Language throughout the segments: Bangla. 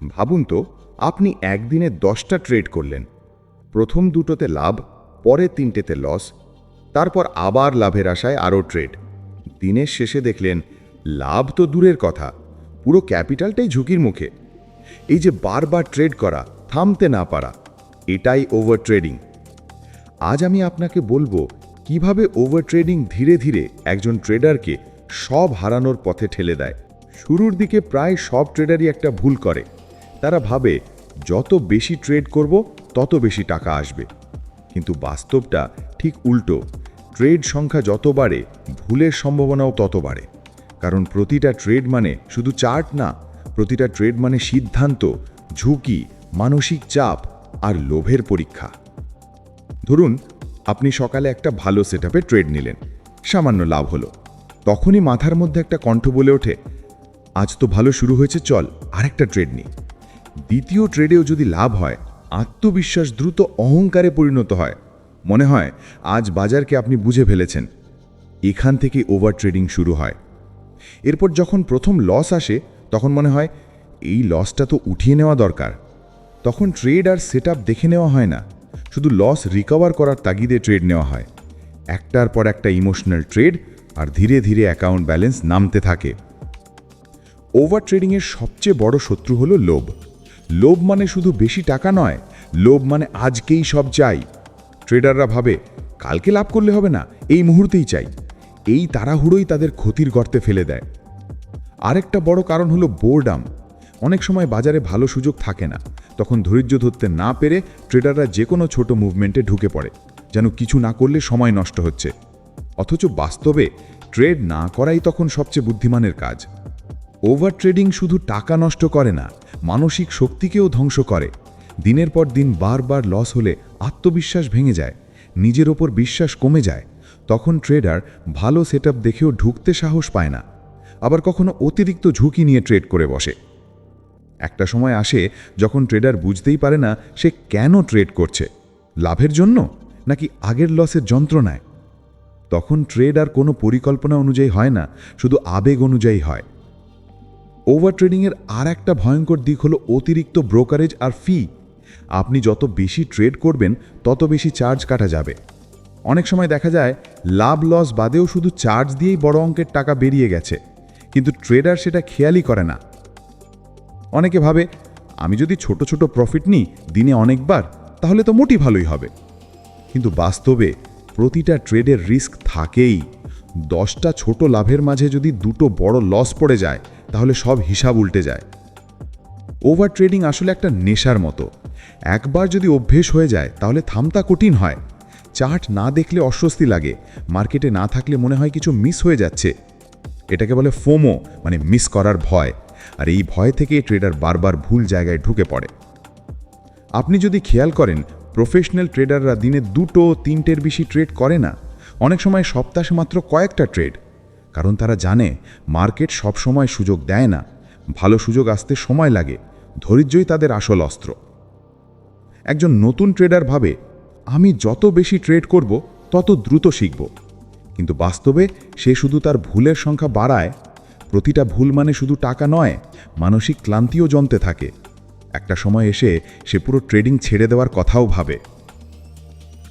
ভাবুন তো, আপনি একদিনে দশটা ট্রেড করলেন। প্রথম দুটোতে লাভ পরের তিনটেতে লস তারপর আবার লাভের আশায় আরও ট্রেড দিনের শেষে দেখলেন, লাভ তো দূরের কথা, পুরো ক্যাপিটালটাই ঝুঁকির মুখে। এই যে বারবার ট্রেড করা, থামতে না পারা, এটাই ওভার ট্রেডিং আজ আমি আপনাকে বলব, কীভাবে ওভার ট্রেডিং ধীরে ধীরে একজন ট্রেডারকে সব হারানোর পথে ঠেলে দেয়। শুরুর দিকে প্রায় সব ট্রেডারই একটা ভুল করে। তারা ভাবে, যত বেশি ট্রেড করব, তত বেশি টাকা আসবে। কিন্তু বাস্তবটা ঠিক উল্টো। ট্রেড সংখ্যা যত বাড়ে, ভুলের সম্ভাবনাও তত বাড়ে। কারণ প্রতিটা ট্রেড মানে শুধু চার্ট না, প্রতিটা ট্রেড মানে সিদ্ধান্ত, ঝুঁকি, মানসিক চাপ আর লোভের পরীক্ষা। ধরুন, আপনি সকালে একটা ভালো সেটআপে ট্রেড নিলেন, সামান্য লাভ হলো। তখনই মাথার মধ্যে একটা কণ্ঠ বলে ওঠে, আজ তো ভালো শুরু হয়েছে, চল আরেকটা ট্রেড নিই। দ্বিতীয় ট্রেডেও যদি লাভ হয়, আত্মবিশ্বাস দ্রুত অহংকারে পরিণত হয়। মনে হয়, আজ বাজারকে আপনি বুঝে ফেলেছেন। এখান থেকে ওভার ট্রেডিং শুরু হয়। এরপর যখন প্রথম লস আসে, তখন মনে হয়, এই লসটা তো উঠিয়ে নেওয়া দরকার। তখন ট্রেড আর সেট দেখে নেওয়া হয় না। শুধু লস রিকভার করার তাগিদে ট্রেড নেওয়া হয়। একটার পর একটা ইমোশনাল ট্রেড আর ধীরে ধীরে অ্যাকাউন্ট ব্যালেন্স নামতে থাকে। ওভার ট্রেডিংয়ের সবচেয়ে বড় শত্রু হলো লোভ। লোভ মানে শুধু বেশি টাকা নয়, লোভ মানে আজকেই সব চাই। ট্রেডাররা ভাবে, কালকে লাভ করলে হবে না, এই মুহূর্তেই চাই। এই তাড়াহুড়োই তাদের ক্ষতির গর্তে ফেলে দেয়। আরেকটা বড় কারণ হলো বোর্ডাম অনেক সময় বাজারে ভালো সুযোগ থাকে না। তখন ধৈর্য ধরতে না পেরে ট্রেডাররা যে কোনো ছোট মুভমেন্টে ঢুকে পড়ে, যেন কিছু না করলে সময় নষ্ট হচ্ছে। অথচ বাস্তবে ট্রেড না করাই তখন সবচেয়ে বুদ্ধিমানের কাজ। ওভার ট্রেডিং শুধু টাকা নষ্ট করে না, মানসিক শক্তিকেও ধ্বংস করে। দিনের পর দিন বারবার লস হলে আত্মবিশ্বাস ভেঙে যায়, নিজের ওপর বিশ্বাস কমে যায়। তখন ট্রেডার ভালো সেটআপ দেখেও ঢুকতে সাহস পায় না, আবার কখনো অতিরিক্ত ঝুঁকি নিয়ে ট্রেড করে বসে। একটা সময় আসে যখন ট্রেডার বুঝতেই পারে না সে কেন ট্রেড করছে, লাভের জন্য নাকি আগের লসের যন্ত্রণায়? তখন ট্রেড আর কোনো পরিকল্পনা অনুযায়ী হয় না, শুধু আবেগ অনুযায়ী হয়। ওভার ট্রেডিংয়ের আর একটা ভয়ঙ্কর দিক হলো অতিরিক্ত ব্রোকারেজ আর ফি আপনি যত বেশি ট্রেড করবেন, তত বেশি চার্জ কাটা যাবে। অনেক সময় দেখা যায়, লাভ লস বাদেও শুধু চার্জ দিয়েই বড় অঙ্কের টাকা বেরিয়ে গেছে। কিন্তু ট্রেডার সেটা খেয়ালই করে না। অনেকে ভাবে, আমি যদি ছোট ছোট প্রফিট নিই দিনে অনেকবার, তাহলে তো মোটি ভালোই হবে। কিন্তু বাস্তবে প্রতিটা ট্রেডের রিস্ক থাকেই। দশটা ছোট লাভের মাঝে যদি দুটো বড় লস পড়ে যায়, তাহলে সব হিসাব উল্টে যায়। ওভার ট্রেডিং আসলে একটা নেশার মতো। একবার যদি অভ্যেস হয়ে যায়, তাহলে থামতা কঠিন হয়। চার্ট না দেখলে অস্বস্তি লাগে। মার্কেটে না থাকলে মনে হয় কিছু মিস হয়ে যাচ্ছে। এটাকে বলে ফোমো মানে মিস করার ভয়। আর এই ভয় থেকে ট্রেডার বারবার ভুল জায়গায় ঢুকে পড়ে। আপনি যদি খেয়াল করেন প্রফেশনাল ট্রেডাররা দিনে দুটো, তিনটের বেশি ট্রেড করে না। অনেক সময় সপ্তাহে মাত্র কয়েকটা ট্রেড কারণ তারা জানে মার্কেট সব সময় সুযোগ দেয় না। ভালো সুযোগ আসতে সময় লাগে। ধৈর্যই তাদের আসল অস্ত্র। একজন নতুন ট্রেডার ভাবে, আমি যত বেশি ট্রেড করব, তত দ্রুত শিখব। কিন্তু বাস্তবে, সে শুধু তার ভুলের সংখ্যা বাড়ায়। প্রতিটা ভুল মানে শুধু টাকা নয়, মানসিক ক্লান্তিও জমতে থাকে। একটা সময় এসে সে পুরো ট্রেডিং ছেড়ে দেওয়ার কথাও ভাবে।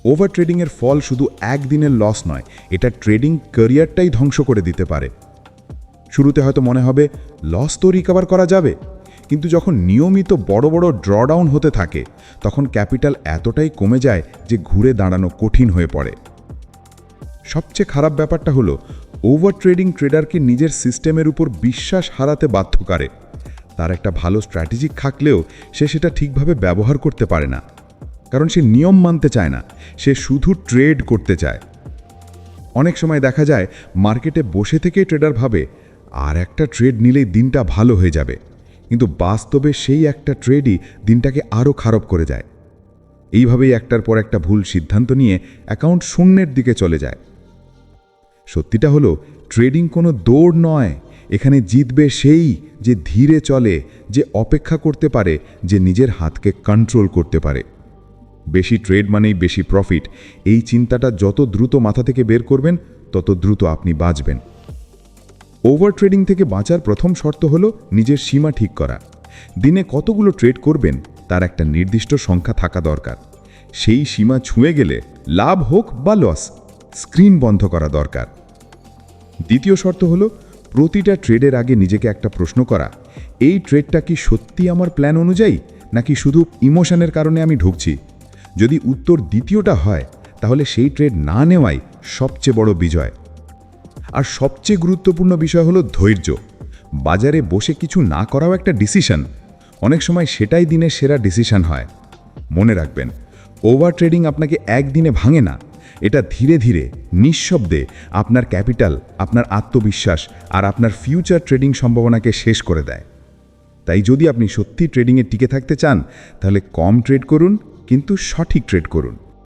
ওভার ট্রেডিংয়ের ফল শুধু একদিনের লস নয়, এটা ট্রেডিং ক্যারিয়ারটাই ধ্বংস করে দিতে পারে। শুরুতে হয়তো মনে হবে, লস তো রিকভার করা যাবে। কিন্তু যখন নিয়মিত বড় বড় ড্রডাউন হতে থাকে, তখন ক্যাপিটাল এতটাই কমে যায় যে ঘুরে দাঁড়ানো কঠিন হয়ে পড়ে। সবচেয়ে খারাপ ব্যাপারটা হলো ওভার ট্রেডিং ট্রেডারকে নিজের সিস্টেমের উপর বিশ্বাস হারাতে বাধ্য করে। তার একটা ভালো স্ট্র্যাটেজি থাকলেও সে সেটা ঠিকভাবে ব্যবহার করতে পারে না। কারণ সে নিয়ম মানতে চায় না। সে শুধু ট্রেড করতে চায়। অনেক সময় দেখা যায়, মার্কেটে বসে থেকে ট্রেডার ভাবে, আর একটা ট্রেড নিলেই দিনটা ভালো হয়ে যাবে। কিন্তু বাস্তবে সেই একটা ট্রেডই দিনটাকে আরও খারাপ করে যায়। এইভাবেই একটার পর একটা ভুল সিদ্ধান্ত নিয়ে অ্যাকাউন্ট শূন্যের দিকে চলে যায়। সত্যিটা হলো, ট্রেডিং কোনো দৌড় নয়। এখানে জিতবে সেই যে ধীরে চলে, যে অপেক্ষা করতে পারে, যে নিজের হাতকে কন্ট্রোল করতে পারে। বেশি ট্রেড মানেই বেশি প্রফিট। এই চিন্তাটা যত দ্রুত মাথা থেকে বের করবেন, তত দ্রুত আপনি বাঁচবেন। ওভার ট্রেডিং থেকে বাঁচার প্রথম শর্ত হল নিজের সীমা ঠিক করা। দিনে কতগুলো ট্রেড করবেন, তার একটা নির্দিষ্ট সংখ্যা থাকা দরকার। সেই সীমা ছুঁয়ে গেলে লাভ হোক বা লস, স্ক্রিন বন্ধ করা দরকার। দ্বিতীয় শর্ত হল প্রতিটা ট্রেডের আগে নিজেকে একটা প্রশ্ন করা, এই ট্রেডটা কি সত্যি আমার প্ল্যান অনুযায়ী, নাকি শুধু ইমোশনের কারণে আমি ঢুকছি? যদি উত্তর দ্বিতীয়টা হয়, তাহলে সেই ট্রেড না নেওয়াই সবচেয়ে বড় বিজয়। আর সবচেয়ে গুরুত্বপূর্ণ বিষয় হলো ধৈর্য। বাজারে বসে কিছু না করাও একটা ডিসিশন অনেক সময় সেটাই দিনের সেরা ডিসিশন হয়। মনে রাখবেন ওভার ট্রেডিং আপনাকে একদিনে ভাঙে না। এটা ধীরে ধীরে, নিঃশব্দে আপনার ক্যাপিটাল আপনার আত্মবিশ্বাস আর আপনার ফিউচার ট্রেডিং সম্ভাবনাকে শেষ করে দেয়। তাই যদি আপনি সত্যি ট্রেডিংয়ে টিকে থাকতে চান, তাহলে কম ট্রেড করুন কিন্তু সঠিক ট্রেড করুন।